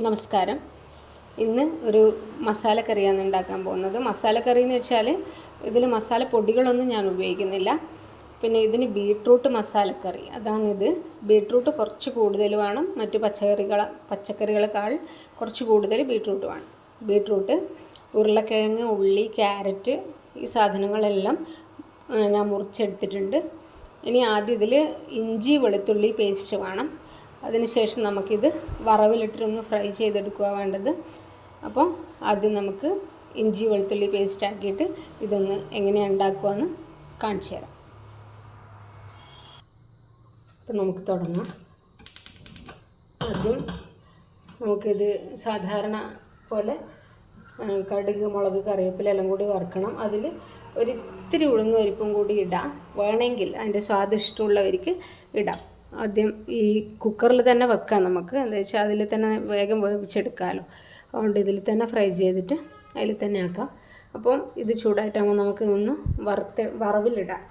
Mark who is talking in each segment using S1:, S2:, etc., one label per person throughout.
S1: നമസ്കാരം. ഇന്ന് ഒരു മസാലക്കറിയാണ് ഉണ്ടാക്കാൻ പോകുന്നത്. മസാലക്കറി എന്ന് വെച്ചാൽ ഇതിൽ മസാല പൊടികളൊന്നും ഞാൻ ഉപയോഗിക്കുന്നില്ല. പിന്നെ ഇതിന് ബീട്രൂട്ട് മസാലക്കറി. അതാണിത്. ബീട്രൂട്ട് കുറച്ച് കൂടുതൽ വേണം. മറ്റു പച്ചക്കറികൾ പച്ചക്കറികളെക്കാൾ കുറച്ച് കൂടുതൽ ബീട്രൂട്ട് വേണം. ബീട്രൂട്ട് ഉരുളക്കിഴങ്ങ് ഉള്ളി ക്യാരറ്റ് ഈ സാധനങ്ങളെല്ലാം ഞാൻ മുറിച്ചെടുത്തിട്ടുണ്ട്. ഇനി ആദ്യം ഇതിൽ ഇഞ്ചി വെളുത്തുള്ളി പേസ്റ്റ് വേണം. അതിനുശേഷം നമുക്കിത് വറവിലിട്ടിട്ടൊന്ന് ഫ്രൈ ചെയ്തെടുക്കുക വേണ്ടത്. അപ്പോൾ ആദ്യം നമുക്ക് ഇഞ്ചി വെളുത്തുള്ളി പേസ്റ്റ് ആക്കിയിട്ട് ഇതൊന്ന് എങ്ങനെയാണ് ഉണ്ടാക്കുകയെന്ന് കാണിച്ചു തരാം. അപ്പം നമുക്ക് തുടങ്ങാം. ആദ്യം നമുക്കിത് സാധാരണ പോലെ കടുക് മുളക് കറിവേപ്പില എല്ലാം കൂടി വറുക്കണം. അതിൽ ഒരിത്തിരി ഉഴുന്ന് പരിപ്പും കൂടി ഇടാം. വേണമെങ്കിൽ അതിന്റെ സ്വാദിഷ്ടമുള്ളവർക്ക് ഇടാം. ആദ്യം ഈ കുക്കറിൽ തന്നെ വെക്കാം നമുക്ക്. എന്താ വെച്ചാൽ അതിൽ തന്നെ വേഗം വേവിച്ചെടുക്കാമല്ലോ അതുകൊണ്ട് ഇതിൽ തന്നെ ഫ്രൈ ചെയ്തിട്ട് അതിൽ തന്നെ ആക്കാം. അപ്പം ഇത് ചൂടായിട്ടാകുമ്പോൾ നമുക്ക് ഒന്ന് വറുത്ത് വറവിലിടാം.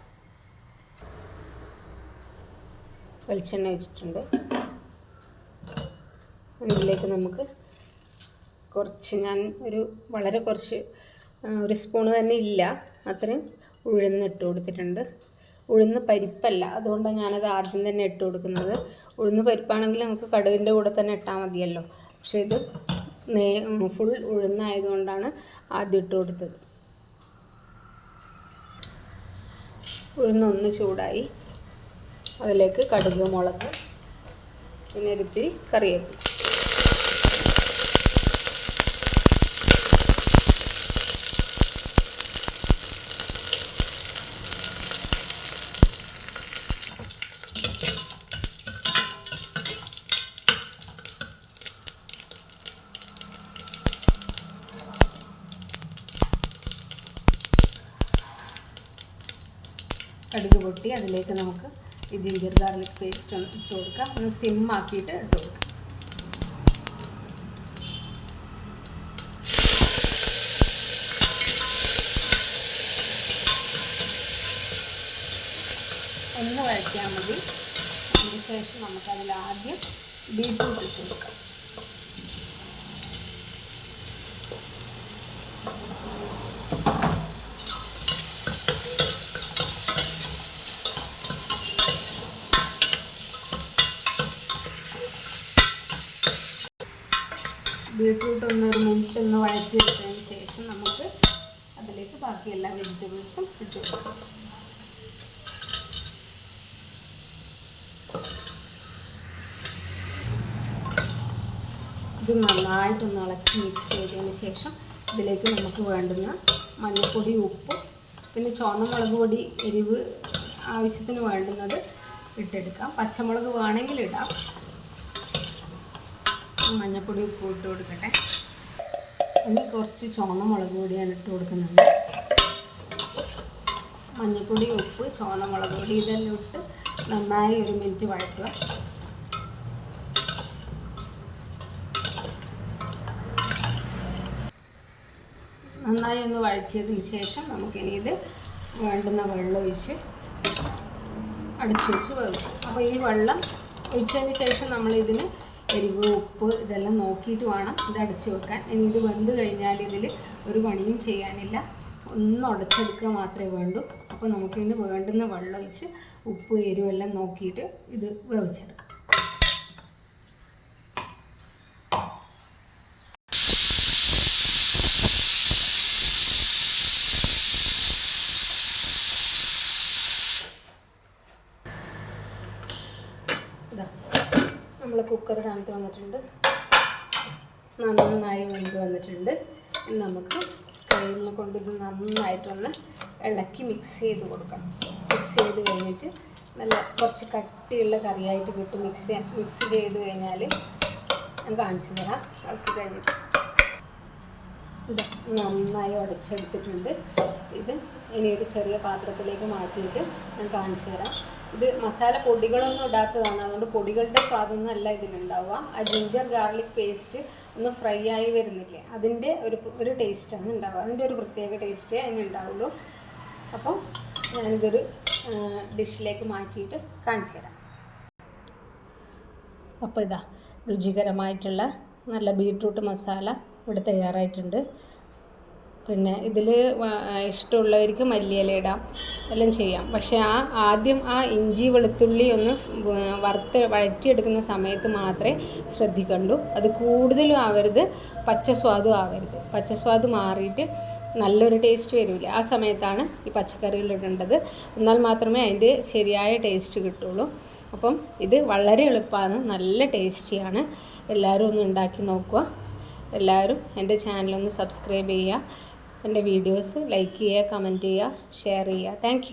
S1: വെളിച്ചെണ്ണ വെച്ചിട്ടുണ്ട്. ഇതിലേക്ക് നമുക്ക് കുറച്ച് ഞാൻ ഒരു വളരെ കുറച്ച് ഒരു സ്പൂണ് തന്നെ ഇല്ല. അത്രയും ഉഴുന്നിട്ട് കൊടുത്തിട്ടുണ്ട്. ഉഴുന്ന് പരിപ്പല്ല. അതുകൊണ്ടാണ് ഞാനത് ആദ്യം തന്നെ ഇട്ട് കൊടുക്കുന്നത്. ഉഴുന്ന് പരിപ്പാണെങ്കിൽ നമുക്ക് കടുകിന്റെ കൂടെ തന്നെ ഇട്ടാൽ മതിയല്ലോ. പക്ഷേ ഇത് നേ ഫുൾ ഉഴുന്നായതുകൊണ്ടാണ് ആദ്യം ഇട്ട് കൊടുത്തത്. ഉഴുന്നൊന്ന് ചൂടായി. അതിലേക്ക് കടുക് മുളക് പിന്നെ ഇരുത്തി കറിവേപ്പില. കടുക് പൊട്ടി അതിലേക്ക് നമുക്ക് ഈ ജിഞ്ചർ ഗാർലിക് പേസ്റ്റ് ഒന്ന് ഇട്ട് കൊടുക്കാം. ഒന്ന് സിം ആക്കിയിട്ട് ഇട്ട് കൊടുക്കാം. ഒന്ന് വഴറ്റിയാൽ മതി. അതിനുശേഷം നമുക്കതിൽ ആദ്യം ബീറ്റ്റൂട്ട് ഇട്ട് കൊടുക്കാം. ബീട്രൂട്ട് ഒന്ന് ഒരു മിനിറ്റ് ഒന്ന് വഴറ്റി വെച്ചതിന് ശേഷം നമുക്ക് അതിലേക്ക് ബാക്കി എല്ലാ വെജിറ്റബിൾസും ഇട്ട് കൊടുക്കാം. ഇത് നന്നായിട്ടൊന്ന് ഇളക്കി മിക്സ് ചെയ്തതിന് ശേഷം ഇതിലേക്ക് നമുക്ക് വേണ്ടുന്ന മഞ്ഞൾപ്പൊടി ഉപ്പ് പിന്നെ ചുവന്ന മുളക് പൊടി എരിവ് ആവശ്യത്തിന് വേണ്ടുന്നത് ഇട്ടെടുക്കാം. പച്ചമുളക് വേണമെങ്കിൽ ഇടാം. മഞ്ഞൾപ്പൊടി ഉപ്പ് ഇട്ട് കൊടുക്കട്ടെ. ഇനി കുറച്ച് ചുവന്ന മുളക് പൊടിയാണ് ഇട്ട് കൊടുക്കുന്നത്. മഞ്ഞൾപ്പൊടി ഉപ്പ് ചുവന്ന മുളക് പൊടി ഇതെല്ലാം ഇട്ട് നന്നായി ഒരു മിനിറ്റ് വഴറ്റുക. നന്നായി ഒന്ന് വഴറ്റിയതിന് ശേഷം നമുക്കിനി ഇത് വേണ്ടുന്ന വെള്ളം ഒഴിച്ച് അടിച്ചു വെച്ച് വേവിക്കും. അപ്പോൾ ഈ വെള്ളം ഒഴിച്ചതിന് ശേഷം നമ്മളിതിന് എരിവ് ഉപ്പ് ഇതെല്ലാം നോക്കിയിട്ട് വേണം ഇത് അടച്ചു വെക്കാൻ. ഇനി ഇത് വെന്ത് കഴിഞ്ഞാൽ ഇതിൽ ഒരു പണിയും ചെയ്യാനില്ല. ഒന്ന് ഉടച്ചെടുക്കുക മാത്രമേ വേണ്ടൂ. അപ്പോൾ നമുക്കിതിന് വേണ്ടുന്ന വെള്ളം ഒഴിച്ച് ഉപ്പ് എരിവെല്ലാം നോക്കിയിട്ട് ഇത് വേവിച്ചെടുക്കാം ഇതാ നമ്മൾ കുക്കർ തണുത്ത് വന്നിട്ടുണ്ട്. നന്നായി വെന്ത് വന്നിട്ടുണ്ട്. നമുക്ക് കയ്യിൽ കൊണ്ട് ഇത് നന്നായിട്ടൊന്ന് ഇളക്കി മിക്സ് ചെയ്ത് കൊടുക്കണം. മിക്സ് ചെയ്ത് കഴിഞ്ഞിട്ട് നല്ല കുറച്ച് കട്ടിയുള്ള കറിയായിട്ട് കിട്ടും. മിക്സ് മിക്സ് ചെയ്ത് കഴിഞ്ഞാൽ ഞാൻ കാണിച്ചു തരാം. ഇളക്കി കഴിഞ്ഞിട്ട് നന്നായി ഉടച്ചെടുത്തിട്ടുണ്ട്. ഇത് ഇനി ഒരു ചെറിയ പാത്രത്തിലേക്ക് മാറ്റിയിട്ട് ഞാൻ കാണിച്ചു തരാം. ഇത് മസാല പൊടികളൊന്നും ഇടാത്തതാണ്. അതുകൊണ്ട് പൊടികളുടെ സ്വാദൊന്നും അല്ല ഇതിലുണ്ടാവുക. ആ ജിഞ്ചർ ഗാർലിക് പേസ്റ്റ് ഒന്ന് ഫ്രൈ ആയി വരുന്നില്ലേ അതിന്റെ ഒരു ഒരു ടേസ്റ്റാണ് ഉണ്ടാവുക. അതിന്റെ ഒരു പ്രത്യേക ടേസ്റ്റേ അതിനുണ്ടാവുള്ളൂ അപ്പം ഞാനിതൊരു ഡിഷിലേക്ക് മാറ്റിയിട്ട് കാണിച്ചു തരാം. അപ്പോൾ ഇതാ രുചികരമായിട്ടുള്ള നല്ല ബീട്രൂട്ട് മസാല ഇവിടെ തയ്യാറായിട്ടുണ്ട്. പിന്നെ ഇതിൽ ഇഷ്ടമുള്ളവർക്ക് മല്ലിയില ഇടാം എല്ലാം ചെയ്യാം. പക്ഷേ ആ ആദ്യം ആ ഇഞ്ചി വെളുത്തുള്ളി ഒന്ന് വറുത്ത് വഴറ്റിയെടുക്കുന്ന സമയത്ത് മാത്രമേ ശ്രദ്ധിക്കണ്ടൂ. അത് കൂടുതലും ആവരുത് പച്ച സ്വാദും ആവരുത്. പച്ച സ്വാദ് മാറിയിട്ട് നല്ലൊരു ടേസ്റ്റ് വരില്ല ആ സമയത്താണ് ഈ പച്ചക്കറികൾ ഇടേണ്ടത്. എന്നാൽ മാത്രമേ അതിന്റെ ശരിയായ ടേസ്റ്റ് കിട്ടുള്ളൂ. അപ്പം ഇത് വളരെ എളുപ്പമാണ് നല്ല ടേസ്റ്റിയാണ്. എല്ലാവരും ഒന്ന് ഉണ്ടാക്കി നോക്കുക. എല്ലാവരും എന്റെ ചാനലൊന്ന് സബ്സ്ക്രൈബ് ചെയ്യുക. എന്റെ വീഡിയോസ് ലൈക്ക് ചെയ്യുക കമന്റ് ചെയ്യുക ഷെയർ ചെയ്യുക. താങ്ക്